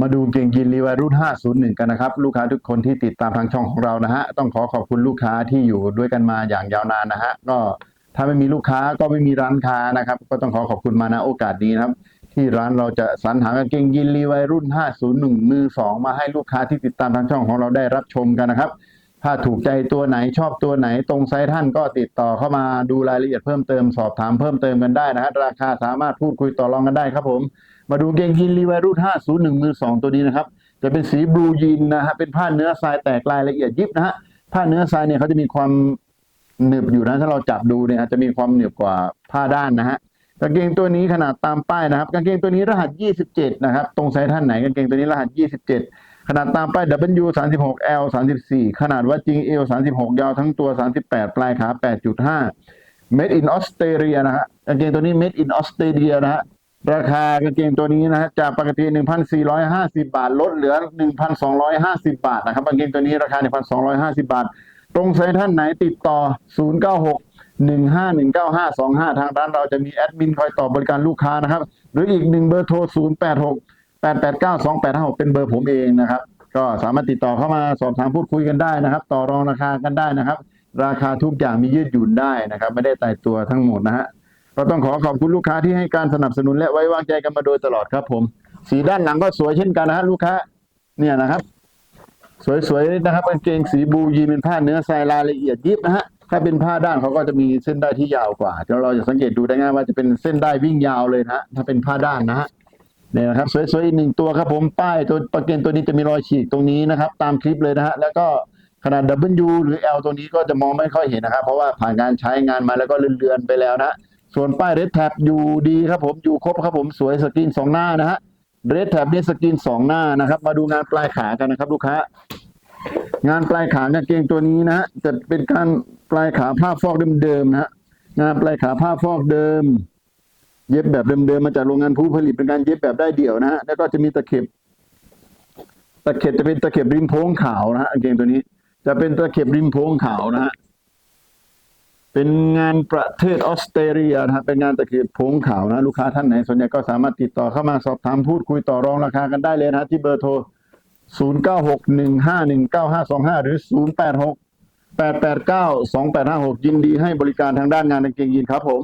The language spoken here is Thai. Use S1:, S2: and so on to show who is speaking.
S1: มาดูเก่งกินรีวารุ่น 501 กันนะครับ ลูกค้าทุกคนที่ติดตามทางช่องของเรานะฮะ ต้องขอขอบคุณลูกค้าที่อยู่ด้วยกันมาอย่างยาวนานนะฮะ ก็ถ้าไม่มีลูกค้าก็ไม่มีร้านค้านะครับ ก็ต้องขอขอบคุณมาณโอกาสนี้นะครับ ที่ร้านเราจะสรรหากางเกงยีนรีวารุ่น 501 มือ 2 มาให้ลูกค้าที่ติดตามทางช่องของเราได้รับชมกันนะครับ ถ้าถูกใจตัวไหนชอบตัวไหนตรงไซส์ท่านก็ติดต่อเข้ามาดูรายละเอียดเพิ่มเติมสอบถามเพิ่มเติมกันได้นะฮะราคาสามารถพูดคุยต่อรองกันได้ครับผม มาดูเกงยีนรีวายรุ่น501 มือ 2 ตัวนี้นะครับ จะเป็นสีบลูยีนนะฮะเป็นผ้าเนื้อทรายแตกรายละเอียดยิบนะฮะผ้าเนื้อทรายเนี่ยเขาจะมีความหนึบอยู่นะถ้าเราจับดูเนี่ยจจะมีความหนึบกว่าผ้าด้านนะฮะกางเกงตัวนี้ขนาดตามป้ายนะครับกางเกงตัวนี้รหัส 27 นะครับ ตรงไซส์ท่านไหนกางเกงตัวนี้รหัส 27 ขนาดตามป้าย W 36 L 34 ขนาดวัดจริง L 36 ยาวทั้งตัว 38 ปลายขา 8.5 Made in Australia นะฮะกางเกงตัวนี้ Made in Australia นะฮะราคากางเกงตัวนี้นะฮะจากปกติ 1,450 บาท ลดเหลือ 1,250 บาทนะครับกางเกงตัวนี้ราคา 1,250 บาท ตรงไซต์ท่านไหนติดต่อ 096 1519525 ทางร้านเราจะมีแอดมินคอยตอบบริการลูกค้านะครับ หรืออีกหนึ่งเบอร์โทร 086 889 2856เป็นเบอร์ผมเองนะครับ ก็สามารถติดต่อเข้ามาสอบถามพูดคุยกันได้นะครับ ต่อรองราคากันได้นะครับ ราคาทุกอย่างมียืดหยุ่นได้นะครับ ไม่ได้ตายตัวทั้งหมดนะฮะก็ต้องขอขอบคุณลูกค้าที่ให้การสนับสนุนและไว้วางใจกันมาโดยตลอดครับ ผม สีด้านหลังก็สวยเช่นกันนะฮะลูกค้าเนี่ยนะครับ สวยๆนะครับกางเกงสีบูยีนเป็นผ้าเนื้อทรายรายละเอียดยิบนะฮะถ้าเป็นผ้าด้านเขาก็จะมีเส้นได้ที่ยาวกว่าเดี๋ยวเราจะสังเกตดูได้ง่ายว่าจะเป็นเส้นได้วิ่งยาวเลยนะฮะถ้าเป็นผ้าด้านนะฮะ เนี่ยนะครับสวยๆอีกหนึ่งตัวครับผมป้ายตัวปากเกนตัวนี้จะมีรอยฉีกตรงนี้นะครับ ตามคลิปเลยนะฮะแล้วก็ขนาด W หรือ L ตัวนี้ก็จะมองไม่ค่อยเห็นนะครับ เพราะว่าผ่านการใช้งานมาแล้วก็เลือนๆไปแล้วนะส่วนป้ายเรดแท็บอยู่ดีครับผมอยู่ครบครับผมสวยสกรีนสองหน้านะฮะเรดแท็บนี่สกรีนสองหน้านะครับ มาดูงานปลายขากันนะครับ ลูกค้างานปลายขากางเกงตัวนี้นะฮะจะเป็นการปลายขาผ้าฟอกเดิมๆนะฮะงานปลายขาผ้าฟอกเดิม เย็บแบบเดิมๆมาจากโรงงานผู้ผลิตเป็นการเย็บแบบได้เดี่ยวนะฮะแล้วก็จะมีตะเข็บ ตะเข็บจะเป็นตะเข็บริมโพงขาวนะฮะเกงตัวนี้ จะเป็นตะเข็บริมโพงขาวนะฮะเป็นงานประเทศออสเตรเลียนะฮะเป็นงานตะเข็บโพงขาวนะ ลูกค้าท่านไหนสนใจก็สามารถติดต่อเข้ามาสอบถามพูดคุยต่อรองราคากันได้เลยนะฮะที่เบอร์โทร 0961519525 หรือ 086 889 2856 ยินดีให้บริการทางด้านงานกางเกงยีนครับผม